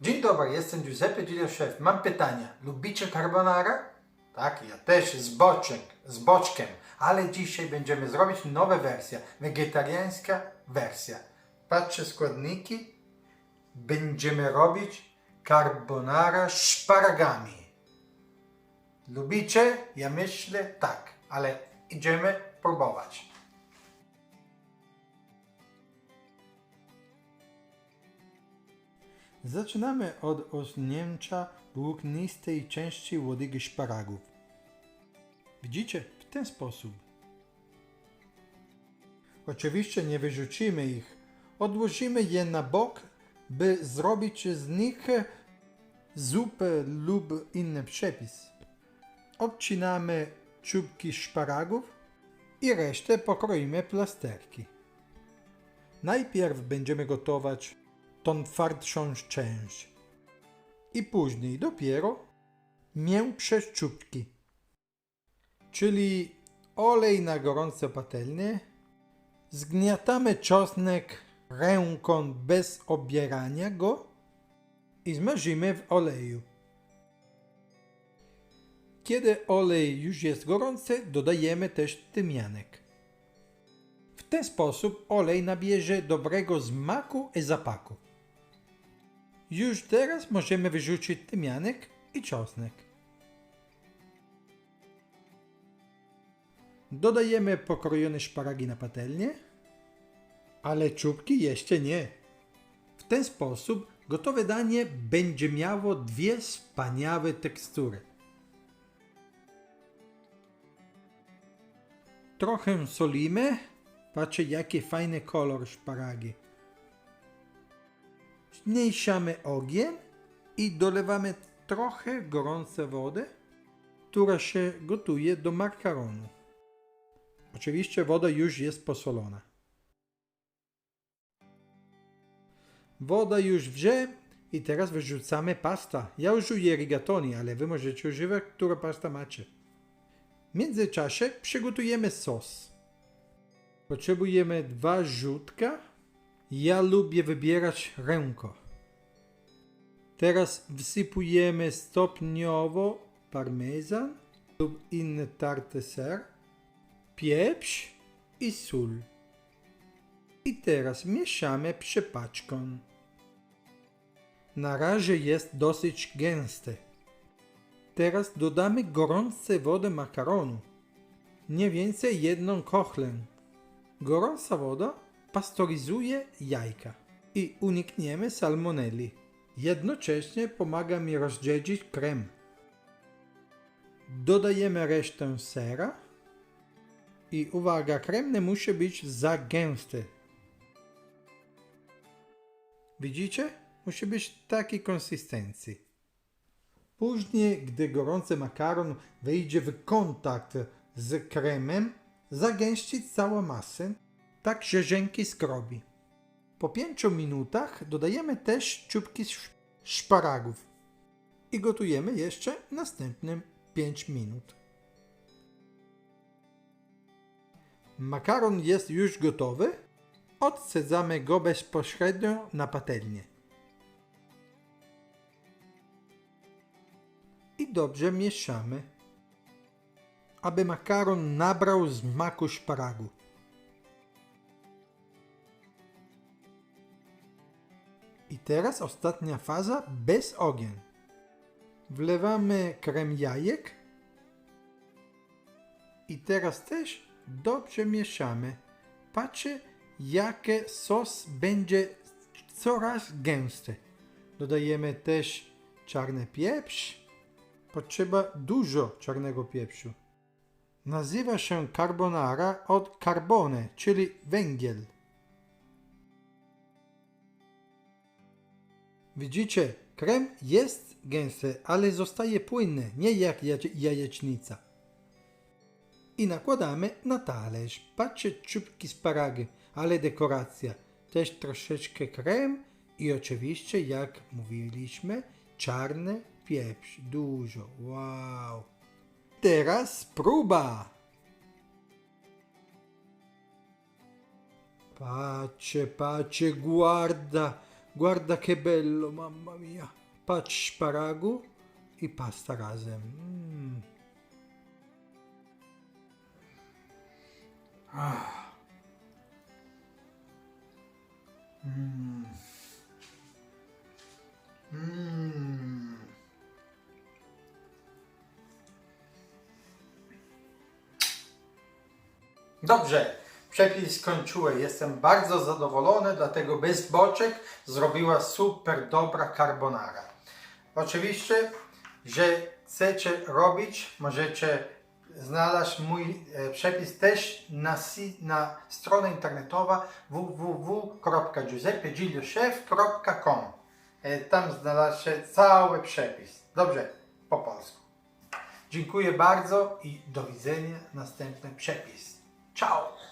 Dzień dobry, jestem Giuseppe Giulio Szef. Mam pytanie. Lubicie carbonara? Tak, ja też z boczek, z boczkiem. Ale dzisiaj będziemy zrobić nowa wersja, wegetariańska wersja. Patrzcie składniki. Będziemy robić carbonara szparagami. Lubicie? Ja myślę tak, ale idziemy próbować. Zaczynamy od osunięcia włóknistej części łodygi szparagów. Widzicie? W ten sposób. Oczywiście nie wyrzucimy ich. Odłożymy je na bok, by zrobić z nich zupę lub inny przepis. Odcinamy czubki szparagów i resztę pokroimy plasterki. Najpierw będziemy gotować tą twardszą część i później dopiero miększe czubki. Czyli olej na gorące patelnię, zgniatamy czosnek ręką bez obierania go i zmażymy w oleju. Kiedy olej już jest gorący, dodajemy też tymianek. W ten sposób olej nabierze dobrego smaku i zapachu. Już teraz możemy wyrzucić tymianek i czosnek. Dodajemy pokrojone szparagi na patelnię, ale czubki jeszcze nie. W ten sposób gotowe danie będzie miało dwie wspaniałe tekstury. Trochę solimy. Patrzcie, jaki fajny kolor szparagi. Zmniejszamy ogień i dolewamy trochę gorącej wody, która się gotuje do makaronu. Oczywiście woda już jest posolona. Woda już wrze i teraz wyrzucamy pasta. Ja użyję rigatoni, ale wy możecie używać, która pasta macie. W międzyczasie przygotujemy sos. Potrzebujemy dwa żółtka. Ja lubię wybierać ręko. Teraz wsypujemy stopniowo parmezan lub inny tarty ser, pieprz i sól. I teraz mieszamy przepaczką. Na razie jest dosyć gęste. Teraz dodamy gorące wodę makaronu. Nie więcej jedną kochlę. Gorąca woda pastoryzuje jajka i unikniemy salmonelli. Jednocześnie pomaga mi rozdziedzić krem. Dodajemy resztę sera i uwaga, krem nie musi być za gęsty. Widzicie? Musi być takiej konsystencji. Później, gdy gorący makaron wejdzie w kontakt z kremem, zagęścić całą masę, tak że żenki skrobi. Po 5 minutach dodajemy też czubki sz- szparagów i gotujemy jeszcze następne 5 minut. Makaron jest już gotowy. Odsadzamy go bezpośrednio na patelnię. I dobrze mieszamy, aby makaron nabrał smaku szparagu. Teraz ostatnia faza bez ognia. Wlewamy krem jajek i teraz też dobrze mieszamy. Patrzcie, jakie sos będzie coraz gęsty. Dodajemy też czarny pieprz. Potrzeba dużo czarnego pieprzu. Nazywa się carbonara od carbone, czyli węgiel. Widzicie, krem jest gęsty, ale zostaje płynny, nie jak jaje- jajecznica. I nakładamy na talerz. Patrzcie, czubki sparagi, ale dekoracja. Też troszeczkę krem i oczywiście, jak mówiliśmy, czarny pieprz. Dużo. Wow. Teraz próba. Patrzcie, patrzcie, guarda. Guarda che bello, mamma mia. Patrz szparagu i pasta razem. Mm. Ah. Mm. Mm. Dobrze, przepis skończyłem. Jestem bardzo zadowolony, dlatego bez boczek zrobiła super dobra carbonara. Oczywiście, że chcecie robić, możecie znaleźć mój e, przepis też na, na stronie internetowa www.giuseppegiliochef.com E, Tam znalazłcie cały przepis. Dobrze, po polsku. Dziękuję bardzo i do widzenia. Następny przepis. Ciao!